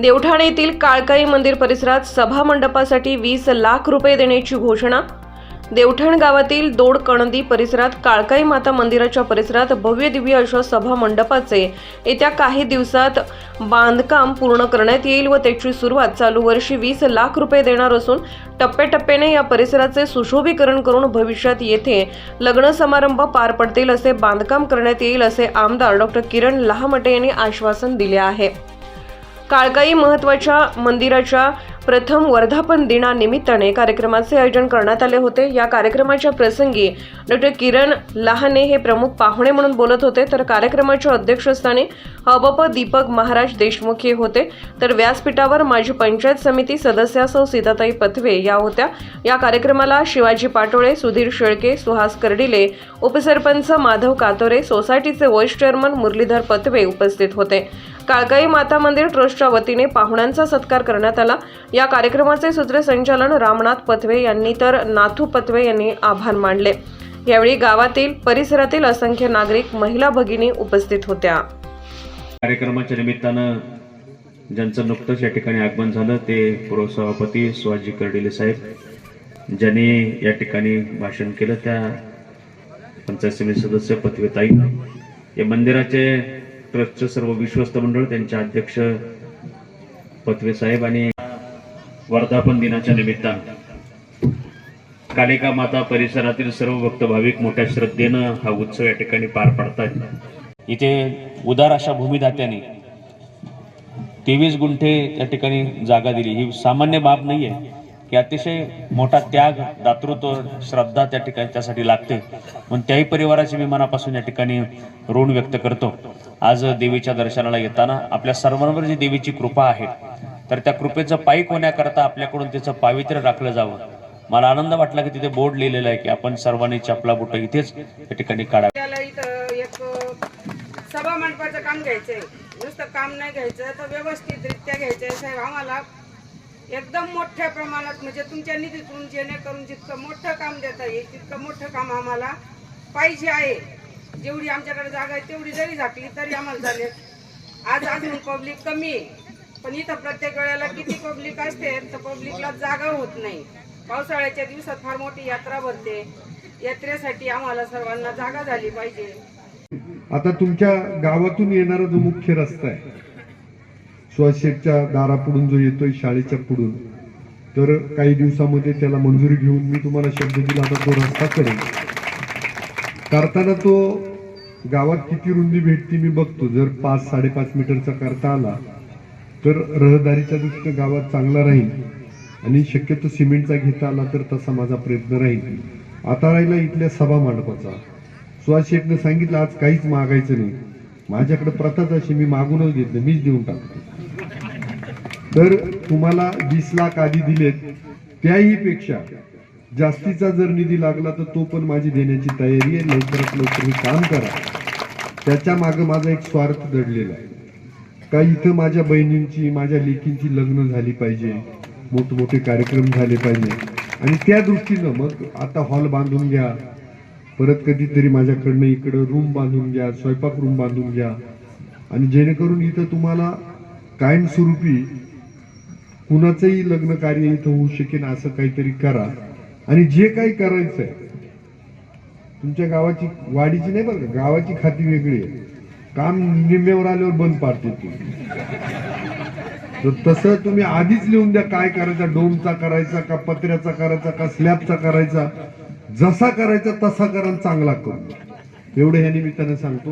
देवठाणे येथील काळकाई मंदिर परिसरात सभा मंडपासाठी वीस लाख रुपये देण्याची घोषणा. देवठाण गावातील दोड कणदी परिसरात काळकाई माता मंदिराच्या परिसरात भव्य दिव्य अशा सभा मंडपाचे येत्या काही दिवसात बांधकाम पूर्ण करण्यात येईल व त्याची सुरुवात चालू वर्षी वीस लाख रुपये देणार असून टप्प्याटप्प्याने या परिसराचे सुशोभीकरण करून भविष्यात येथे लग्न समारंभ पार पडतील असे बांधकाम करण्यात येईल असे आमदार डॉक्टर किरण लहामटे यांनी आश्वासन दिले आहे. काळकाई महत्त्वाच्या मंदिराच्या प्रथम वर्धापन दिनानिमित्ताने कार्यक्रमाचे आयोजन करण्यात आले होते. या कार्यक्रमाच्या प्रसंगी डॉक्टर किरण लहाने हे प्रमुख पाहुणे म्हणून बोलत होते. तर कार्यक्रमाच्या अध्यक्षस्थानी हबप दीपक महाराज देशमुख हे होते. तर व्यासपीठावर माजी पंचायत समिती सदस्या सौ सीताताई पथवे या होत्या. या कार्यक्रमाला शिवाजी पाटोळे सुधीर शेळके सुहास कर्डिले उपसरपंच माधव कातोरे सोसायटीचे व्हाईस चेअरमन मुरलीधर पथवे उपस्थित होते. काळकाई माता मंदिर ट्रस्टच्या वतीने पाहुण्यांचा सत्कार करण्यात आला. या कार्यक्रमाचे सूत्रसंचालन रामनाथ पथवे यांनी तर नाथू पथवे यांनी आभार मानले. यावेळी गावातील परिसरातील असंख्य नागरिक महिला भगिनी उपस्थित होत्या. कार्यक्रमाच्या निमित्तानं ज्यांचं नुकतंच या ठिकाणी आगमन झालं ते पुरसभापती शिवाजी कर्डिले साहेब ज्यांनी या ठिकाणी भाषण केलं त्या पंचायत समिती सदस्य पथवेताई या मंदिराचे ट्रस्टचं सर्व विश्वस्त मंडळ त्यांचे अध्यक्ष पथवे साहेब आणि वर्धापन दिनाच्या निमित्तानं. कालिका माता परिसरातील सर्व भक्त भाविक मोठ्या श्रद्धेनं हा उत्सव या ठिकाणी पार पाडतात. इथे उदार अशा भूमिदात्याने तेवीस गुंठे या ठिकाणी जागा दिली. ही सामान्य बाब नाहीये. की अतिशय मोठा त्याग दातृत्व श्रद्धा त्या ठिकाणी त्यासाठी लागते. म्हणून त्याही परिवाराची मी मनापासून या ठिकाणी ऋण व्यक्त करतो. आज देवीच्या दर्शनाला येताना आपल्या सर्वांवर जी देवीची कृपा आहे तर त्या कृपेचं पायी होण्याकरता आपल्याकडून तिचं पावित्र्य राखलं जावं. मला आनंद वाटला की तिथे बोर्ड लिहिलेला आहे की आपण सर्वांनी चपला बुट इथेच त्या ठिकाणी काढा सभा मंडपाचं काम घ्यायचंय. नुसतं काम नाही घ्यायचं तर व्यवस्थितरित्या घ्यायचंय. साहेब आम्हाला एकदम मोठ्या प्रमाणात म्हणजे तुमच्या निधीतून जेणेकरून जितकं मोठं काम देता येईल तितकं मोठं काम आम्हाला पाहिजे आहे. जेवढी आमच्याकडे जागा आहे तेवढी जरी झाकली तरी आम्हाला झाले. आज अजून पब्लिक कमी आहे. पण इथं प्रत्येक वेळेला किती पब्लिक असते तर पब्लिकला जागा होत नाही. पावसाळ्याच्या दिवसात फार मोठी यात्रा भरते. यात्रेसाठी आम्हाला सर्वांना जागा झाली पाहिजे. आता तुमच्या गावातून येणारा जो मुख्य रस्ता आहे सुहाशेठच्या दारापुढून जो येतोय शाळेच्या पुढून तर काही दिवसामध्ये त्याला मंजुरी घेऊन मी तुम्हाला शब्द दिला आता तो रस्ता करेन. करताना तो गावात किती रुंदी भेटते मी बघतो. जर पाच साडेपाच मीटरचा करता आला तर रहदारीच्या दृष्टीनं गावात चांगला राहील आणि शक्यतो सिमेंटचा घेता आला तर तसा माझा प्रयत्न राहील आता राहिला इथल्या सभा मंडपाचा. सुहास शेठनं सांगितलं आज काहीच मागायचं नाही. माझ्याकडे प्रथाच अशी मी मागूनच घेतलं मीच देऊन टाकतो. तर तुम्हाला वीस लाख आधी दिलेत त्याही पेक्षा जास्तीचा जर निधी लागला तर तो पण माझी देण्याची तयारी आहे लवकरात लवकर मी काम करा. त्याच्यामागे माझा एक स्वार्थ दडलेला आहे. का इथं माझ्या बहिणींची माझ्या लेकींची लग्न झाली पाहिजे मोठमोठे कार्यक्रम झाले पाहिजे. आणि त्या दृष्टीनं मग आता हॉल बांधून घ्या परत कधीतरी माझ्याकडनं इकडं रूम बांधून घ्या स्वयंपाक रूम बांधून घ्या. आणि जेणेकरून इथं तुम्हाला कायमस्वरूपी कुणाचंही लग्न कार्य इथं होऊ शकेन असं काहीतरी करा. आणि जे काही करायचंय तुमच्या गावाची वाडीची नाही बरं का गावाची खाती वेगळी आहे. काम निम्म्यावर आल्यावर बंद पाडते तू तर तसं तुम्ही आधीच लिहून द्या काय करायचा डोमचा करायचा का पत्र्याचा करायचा का स्लॅबचा करायचा. जसा करायचा तसा करा चांगला करू. एवढं ह्या निमित्तानं सांगतो.